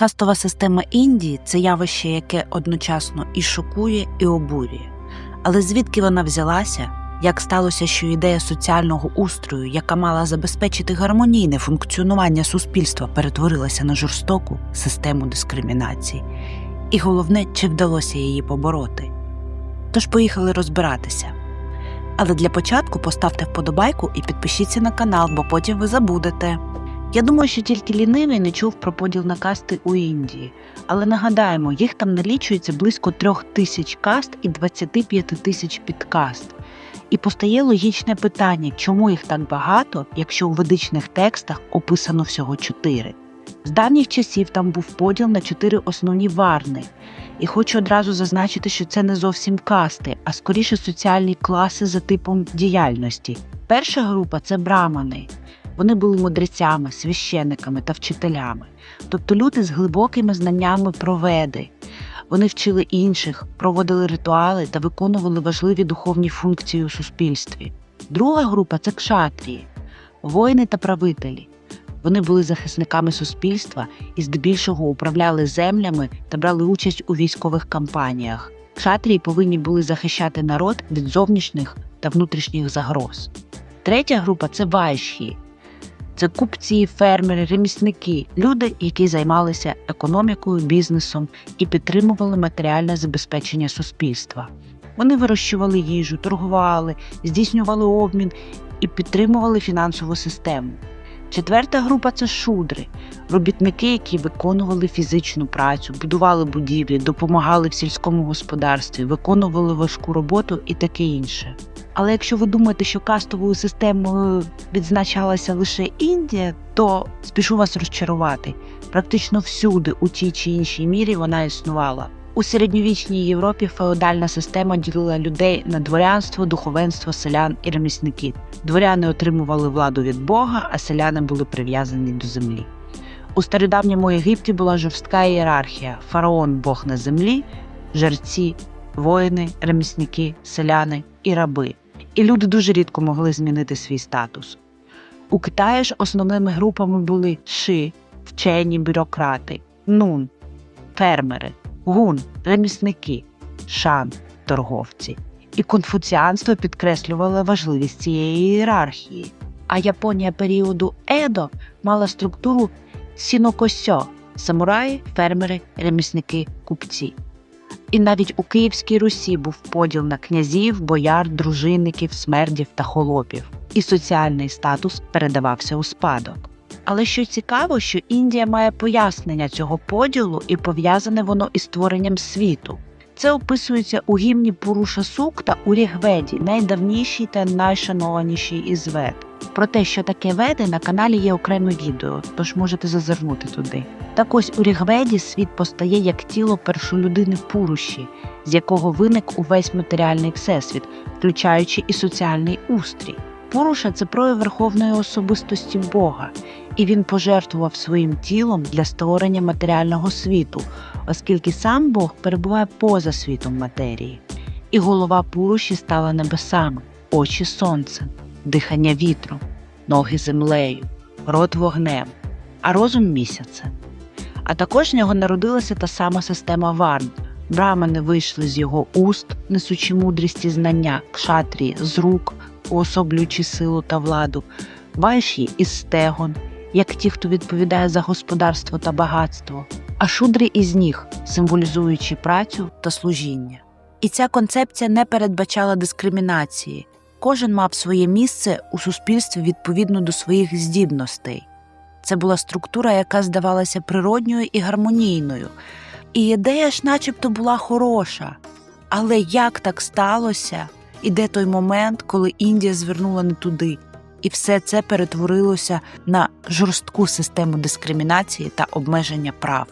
Кастова система Індії це явище, яке одночасно і шокує, і обурює. Але звідки вона взялася? Як сталося, що ідея соціального устрою, яка мала забезпечити гармонійне функціонування суспільства, перетворилася на жорстоку систему дискримінації? І головне, чи вдалося її побороти? Тож поїхали розбиратися. Але для початку поставте вподобайку і підпишіться на канал, бо потім ви забудете. Я думаю, що тільки лінивий не чув про поділ на касти у Індії, але нагадаємо, їх там налічується близько трьох тисяч каст і 25 тисяч підкаст. І постає логічне питання, чому їх так багато, якщо у ведичних текстах описано всього чотири. З давніх часів там був поділ на чотири основні варни. І хочу одразу зазначити, що це не зовсім касти, а скоріше соціальні класи за типом діяльності. Перша група це брамани. Вони були мудрецями, священниками та вчителями, тобто люди з глибокими знаннями про веди. Вони вчили інших, проводили ритуали та виконували важливі духовні функції у суспільстві. Друга група це кшатрії, воїни та правителі. Вони були захисниками суспільства і здебільшого управляли землями та брали участь у військових кампаніях. Кшатрії повинні були захищати народ від зовнішніх та внутрішніх загроз. Третя група це вайші. Це купці, фермери, ремісники, люди, які займалися економікою, бізнесом і підтримували матеріальне забезпечення суспільства. Вони вирощували їжу, торгували, здійснювали обмін і підтримували фінансову систему. Четверта група це шудри, робітники, які виконували фізичну працю, будували будівлі, допомагали в сільському господарстві, виконували важку роботу і таке інше. Але якщо ви думаєте, що кастовою системою відзначалася лише Індія, то спішу вас розчарувати. Практично всюди, у тій чи іншій мірі, вона існувала. У середньовічній Європі феодальна система ділила людей на дворянство, духовенство, селян і ремісників. Дворяни отримували владу від Бога, а селяни були прив'язані до землі. У стародавньому Єгипті була жорстка ієрархія: фараон Бог на землі, жерці, воїни, ремісники, селяни і раби. І люди дуже рідко могли змінити свій статус. У Китаї ж основними групами були ши, вчені бюрократи, нун, фермери, гун, ремісники, шан, торговці. І конфуціанство підкреслювало важливість цієї ієрархії. А Японія періоду Едо мала структуру сінокосьо самураї, фермери, ремісники, купці. І навіть у Київській Русі був поділ на князів, бояр, дружинників, смердів та холопів, і соціальний статус передавався у спадок. Але що цікаво, що Індія має пояснення цього поділу і пов'язане воно із створенням світу. Це описується у гімні Пуруша Сукта у Рігведі, найдавнішій та найшанованішій із вед. Про те, що таке веди, на каналі є окреме відео, тож можете зазирнути туди. Так ось у Рігведі світ постає як тіло першолюдини Пуруші, з якого виник увесь матеріальний всесвіт, включаючи і соціальний устрій. Пуруша це прояв верховної особистості Бога, і він пожертвував своїм тілом для створення матеріального світу, оскільки сам Бог перебуває поза світом матерії. І голова Пуруші стала небесами, очі сонцем, дихання вітром, ноги землею, рот вогнем, а розум місяцем. А також в нього народилася та сама система варн. Брамани вийшли з його уст, несучи мудрість і знання, кшатрії з рук, уособлюючи силу та владу, вайші із стегон, як ті, хто відповідає за господарство та багатство, а шудри із ніг, символізуючи працю та служіння. І ця концепція не передбачала дискримінації. Кожен мав своє місце у суспільстві відповідно до своїх здібностей. Це була структура, яка здавалася природньою і гармонійною. І ідея ж, начебто, була хороша. Але як так сталося? І де той момент, коли Індія звернула не туди, і все це перетворилося на жорстку систему дискримінації та обмеження прав.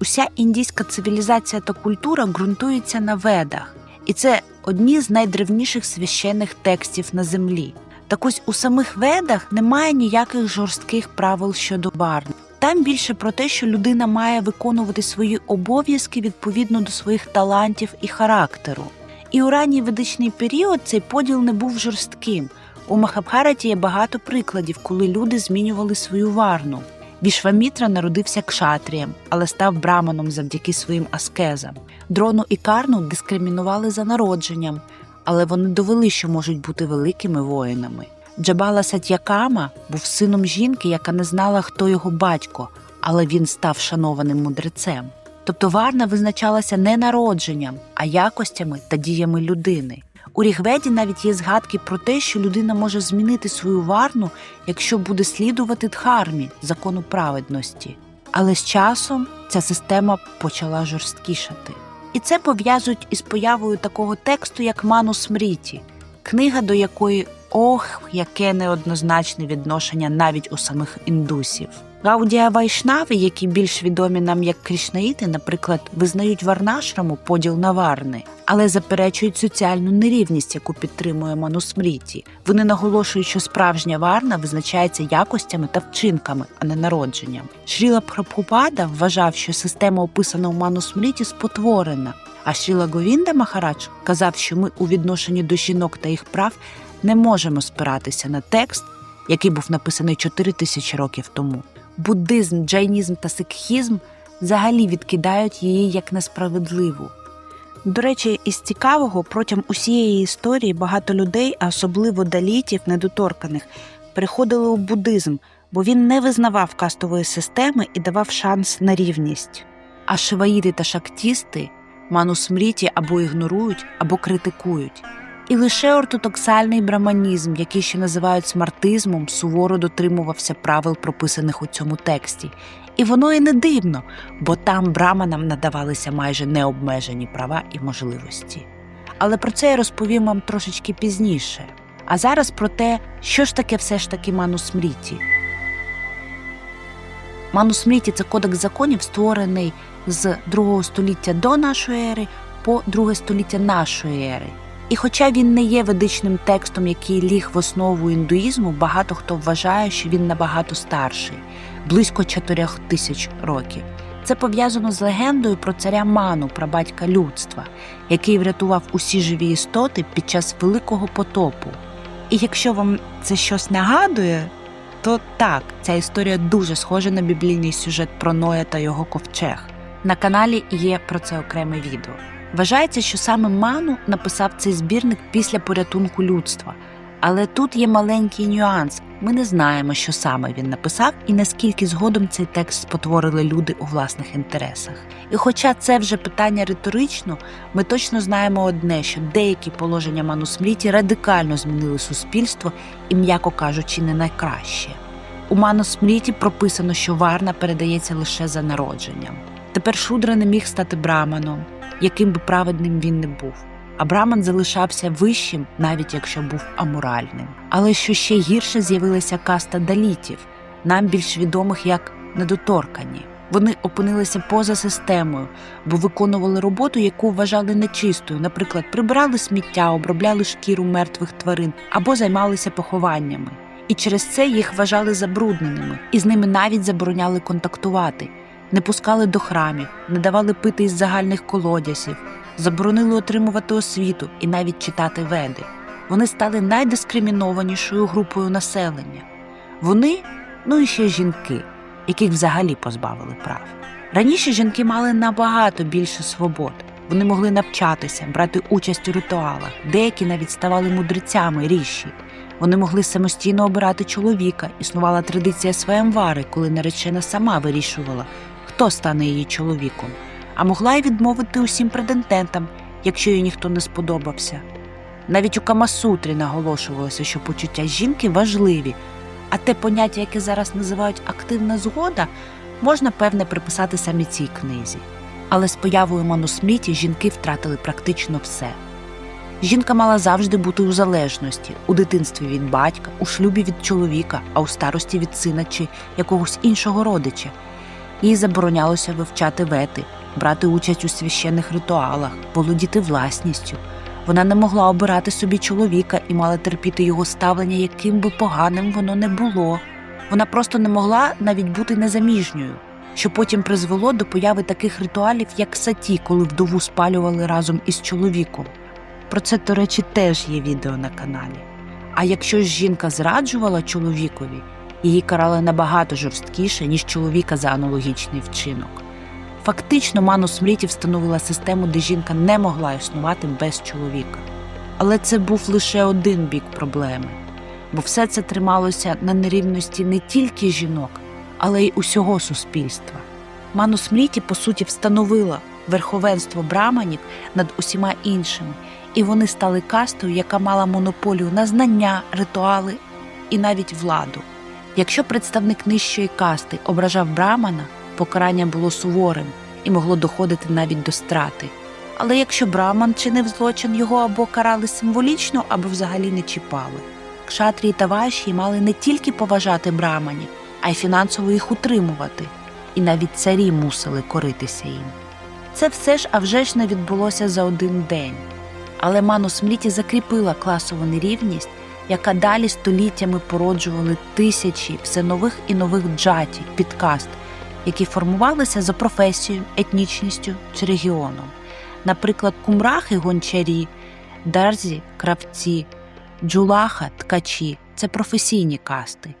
Уся індійська цивілізація та культура ґрунтується на ведах, і це одні з найдревніших священних текстів на землі. Так ось у самих ведах немає ніяких жорстких правил щодо барн. Там більше про те, що людина має виконувати свої обов'язки відповідно до своїх талантів і характеру. І у ранній ведичний період цей поділ не був жорстким. У Махабхараті є багато прикладів, коли люди змінювали свою варну. Вішвамітра народився кшатрієм, але став браманом завдяки своїм аскезам. Дрону і Карну дискримінували за народженням, але вони довели, що можуть бути великими воїнами. Джабала Сатьякама був сином жінки, яка не знала, хто його батько, але він став шанованим мудрецем. Тобто Варна визначалася не народженням, а якостями та діями людини. У Рігведі навіть є згадки про те, що людина може змінити свою варну, якщо буде слідувати дхармі, закону праведності. Але з часом ця система почала жорсткішати. І це пов'язують із появою такого тексту, як Ману Смріті, книга, до якої ох, яке неоднозначне відношення навіть у самих індусів. Гаудія Вайшнави, які більш відомі нам як крішнаїти, наприклад, визнають варнашраму поділ на варни, але заперечують соціальну нерівність, яку підтримує Манусмріті. Вони наголошують, що справжня варна визначається якостями та вчинками, а не народженням. Шріла Прабхупада вважав, що система, описана у Манусмріті, спотворена. А Шріла Говінда Махарадж казав, що ми у відношенні до жінок та їх прав не можемо спиратися на текст, який був написаний 4 тисячі років тому. Буддизм, джайнізм та сикхізм взагалі відкидають її як несправедливу. До речі, із цікавого протягом усієї історії багато людей, а особливо далітів, недоторканих, переходили у буддизм, бо він не визнавав кастової системи і давав шанс на рівність. А шиваїди та шактісти манусмріті або ігнорують, або критикують. І лише ортодоксальний браманізм, який ще називають смартизмом, суворо дотримувався правил, прописаних у цьому тексті. І воно і не дивно, бо там браманам надавалися майже необмежені права і можливості. Але про це я розповім вам трошечки пізніше. А зараз про те, що ж таке все ж таки манусмріті. Манусмріті це кодекс законів, створений з другого століття до нашої ери по друге століття нашої ери. І хоча він не є ведичним текстом, який ліг в основу індуїзму, багато хто вважає, що він набагато старший, близько чотирьох тисяч років. Це пов'язано з легендою про царя Ману, прабатька людства, який врятував усі живі істоти під час великого потопу. І якщо вам це щось нагадує, то так, ця історія дуже схожа на біблійний сюжет про Ноя та його ковчег. На каналі є про це окреме відео. Вважається, що саме Ману написав цей збірник після порятунку людства. Але тут є маленький нюанс: ми не знаємо, що саме він написав і наскільки згодом цей текст спотворили люди у власних інтересах. І хоча це вже питання риторично, ми точно знаємо одне, що деякі положення Манусмріті радикально змінили суспільство і, м'яко кажучи, не найкраще. У Манусмріті прописано, що варна передається лише за народженням. Тепер Шудра не міг стати браманом, яким би праведним він не був. А браман залишався вищим, навіть якщо був аморальним. Але що ще гірше з'явилася каста далітів, нам більш відомих як недоторкані. Вони опинилися поза системою, бо виконували роботу, яку вважали нечистою. Наприклад, прибирали сміття, обробляли шкіру мертвих тварин або займалися похованнями. І через це їх вважали забрудненими, і з ними навіть забороняли контактувати не пускали до храмів, не давали пити із загальних колодязів, заборонили отримувати освіту і навіть читати веди. Вони стали найдискримінованішою групою населення. Вони, ну і ще жінки, яких взагалі позбавили прав. Раніше жінки мали набагато більше свобод. Вони могли навчатися, брати участь у ритуалах, деякі навіть ставали мудрецями ріші. Вони могли самостійно обирати чоловіка. Існувала традиція своємвари, коли наречена сама вирішувала, хто стане її чоловіком, а могла й відмовити усім претендентам, якщо їй ніхто не сподобався. Навіть у Камасутрі наголошувалося, що почуття жінки важливі, а те поняття, яке зараз називають активна згода, можна певне приписати саме цій книзі. Але з появою манусмріті жінки втратили практично все. Жінка мала завжди бути у залежності у дитинстві від батька, у шлюбі від чоловіка, а у старості від сина чи якогось іншого родича. Їй заборонялося вивчати вети, брати участь у священних ритуалах, володіти власністю. Вона не могла обирати собі чоловіка і мала терпіти його ставлення, яким би поганим воно не було. Вона просто не могла навіть бути незаміжньою, що потім призвело до появи таких ритуалів, як саті, коли вдову спалювали разом із чоловіком. Про це, до речі, теж є відео на каналі. А якщо жінка зраджувала чоловікові, Її карали набагато жорсткіше, ніж чоловіка за аналогічний вчинок. Фактично, Ману Смріті встановила систему, де жінка не могла існувати без чоловіка. Але це був лише один бік проблеми, бо все це трималося на нерівності не тільки жінок, але й усього суспільства. Ману Смріті, по суті, встановила верховенство браманів над усіма іншими, і вони стали кастою, яка мала монополію на знання, ритуали і навіть владу. Якщо представник нижчої касти ображав брамана, покарання було суворим і могло доходити навіть до страти. Але якщо браман чинив злочин, його або карали символічно, або взагалі не чіпали. Кшатрії та ваші мали не тільки поважати браманів, а й фінансово їх утримувати, і навіть царі мусили коритися їм. Це все ж а не відбулося за один день. Але Ману Смріті закріпила класову нерівність, яка далі століттями породжували тисячі все нових і нових джаті, підкаст, які формувалися за професією, етнічністю чи регіоном. Наприклад, кумрахи гончарі, дарзі кравці, джулаха ткачі це професійні касти,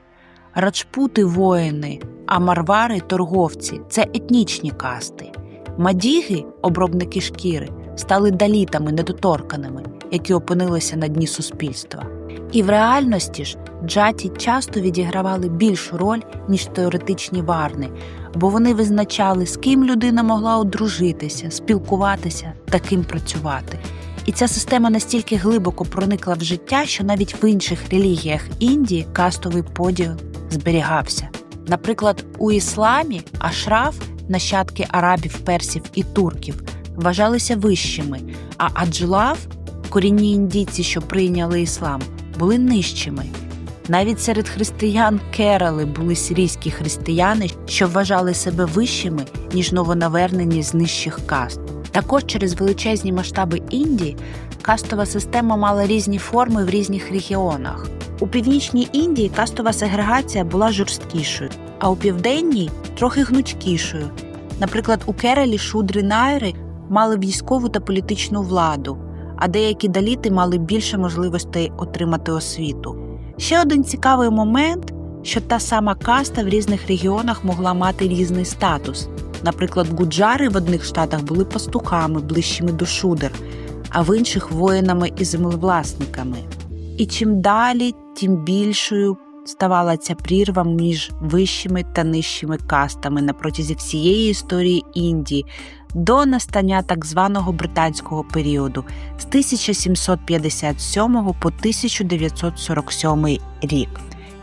раджпути воїни, а марвари торговці це етнічні касти. Мадіги, обробники шкіри, стали далітами недоторканими, які опинилися на дні суспільства. І в реальності ж джаті часто відігравали більшу роль, ніж теоретичні варни, бо вони визначали, з ким людина могла одружитися, спілкуватися та ким працювати. І ця система настільки глибоко проникла в життя, що навіть в інших релігіях Індії кастовий поділ зберігався. Наприклад, у ісламі ашраф, нащадки арабів, персів і турків, вважалися вищими, а аджлав, корінні індійці, що прийняли іслам, були нижчими. Навіть серед християн керали були сирійські християни, що вважали себе вищими, ніж новонавернені з нижчих каст. Також через величезні масштаби Індії кастова система мала різні форми в різних регіонах. У північній Індії кастова сегрегація була жорсткішою, а у південній трохи гнучкішою. Наприклад, у Керелі шудри найри мали військову та політичну владу, а деякі даліти мали більше можливостей отримати освіту. Ще один цікавий момент, що та сама каста в різних регіонах могла мати різний статус. Наприклад, гуджари в одних штатах були пастухами, ближчими до шудер, а в інших воїнами і землевласниками. І чим далі, тим більшою ставала ця прірва між вищими та нижчими кастами на протязі всієї історії Індії до настання так званого британського періоду з 1757 по 1947 рік.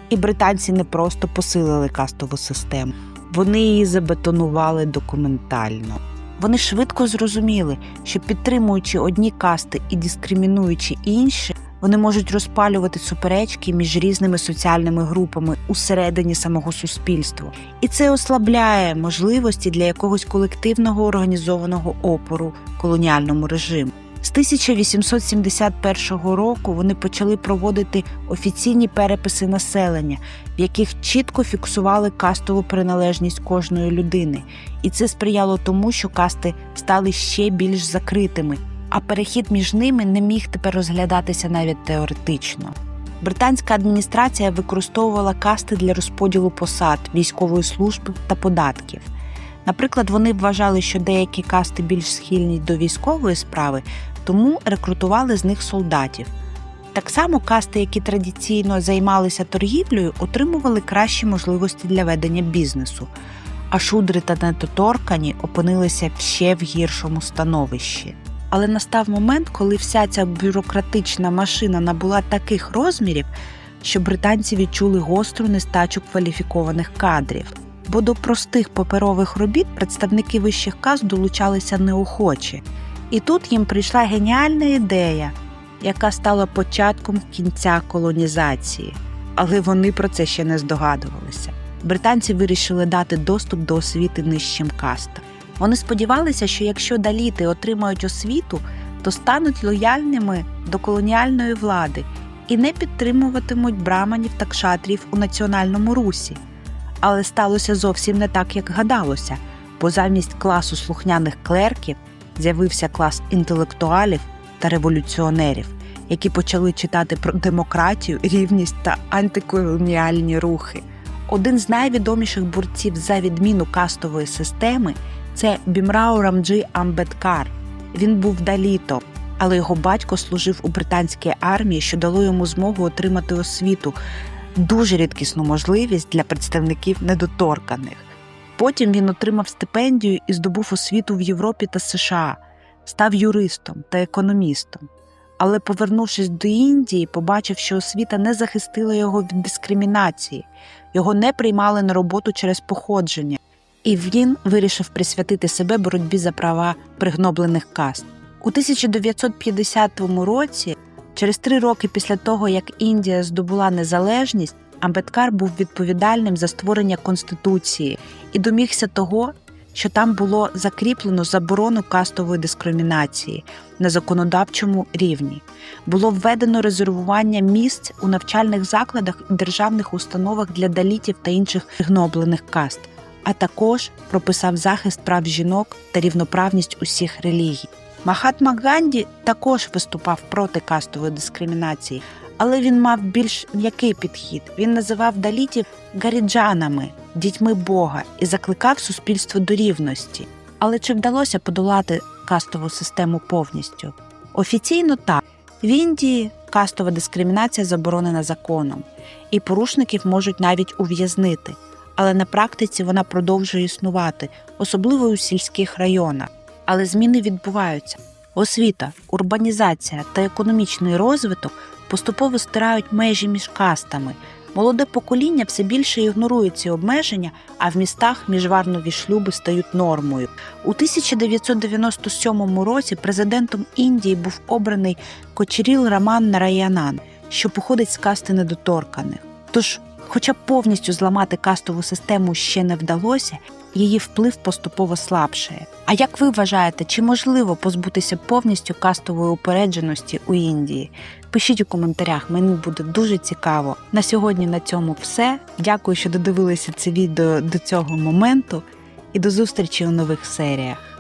І британці не просто посилили кастову систему, вони її забетонували документально. Вони швидко зрозуміли, що підтримуючи одні касти і дискримінуючи інші, вони можуть розпалювати суперечки між різними соціальними групами усередині самого суспільства, і це ослабляє можливості для якогось колективного організованого опору колоніальному режиму. З 1871 року вони почали проводити офіційні переписи населення, в яких чітко фіксували кастову приналежність кожної людини, і це сприяло тому, що касти стали ще більш закритими, а перехід між ними не міг тепер розглядатися навіть теоретично. Британська адміністрація використовувала касти для розподілу посад, військової служби та податків. Наприклад, вони вважали, що деякі касти більш схильні до військової справи, тому рекрутували з них солдатів. Так само касти, які традиційно займалися торгівлею, отримували кращі можливості для ведення бізнесу, а шудри та недоторкані опинилися ще в гіршому становищі. Але настав момент, коли вся ця бюрократична машина набула таких розмірів, що британці відчули гостру нестачу кваліфікованих кадрів. Бо до простих паперових робіт представники вищих каст долучалися неохоче. І тут їм прийшла геніальна ідея, яка стала початком кінця колонізації. Але вони про це ще не здогадувалися. Британці вирішили дати доступ до освіти нижчим кастам. Вони сподівалися, що якщо даліти отримають освіту, то стануть лояльними до колоніальної влади і не підтримуватимуть браманів та кшатрів у національному русі. Але сталося зовсім не так, як гадалося, бо замість класу слухняних клерків з'явився клас інтелектуалів та революціонерів, які почали читати про демократію, рівність та антиколоніальні рухи. Один з найвідоміших борців за відміну кастової системи це Бімрау Рамджі Амбеткар. Він був далітом, але його батько служив у британській армії, що дало йому змогу отримати освіту, дуже рідкісну можливість для представників недоторканих. Потім він отримав стипендію і здобув освіту в Європі та США, став юристом та економістом. Але, повернувшись до Індії, побачив, що освіта не захистила його від дискримінації, його не приймали на роботу через походження, і він вирішив присвятити себе боротьбі за права пригноблених каст. У 1950 році, через три роки після того, як Індія здобула незалежність, Амбеткар був відповідальним за створення конституції і домігся того, що там було закріплено заборону кастової дискримінації на законодавчому рівні. Було введено резервування місць у навчальних закладах і державних установах для далітів та інших пригноблених каст, а також прописав захист прав жінок та рівноправність усіх релігій. Махатма Ганді також виступав проти кастової дискримінації, але він мав більш м'який підхід. Він називав далітів гаріджанами, дітьми Бога і закликав суспільство до рівності. Але чи вдалося подолати кастову систему повністю? Офіційно так. В Індії кастова дискримінація заборонена законом, і порушників можуть навіть ув'язнити. Але на практиці вона продовжує існувати, особливо у сільських районах. Але зміни відбуваються. Освіта, урбанізація та економічний розвиток поступово стирають межі між кастами. Молоде покоління все більше ігнорує ці обмеження, а в містах міжварнові шлюби стають нормою. У 1997 році президентом Індії був обраний Кочеріл Раман Нараянан, що походить з касти недоторканих. Тож, хоча повністю зламати кастову систему ще не вдалося, її вплив поступово слабшає. А як ви вважаєте, чи можливо позбутися повністю кастової упередженості у Індії? Пишіть у коментарях, мені буде дуже цікаво. На сьогодні на цьому все. Дякую, що додивилися це відео до цього моменту, і до зустрічі у нових серіях.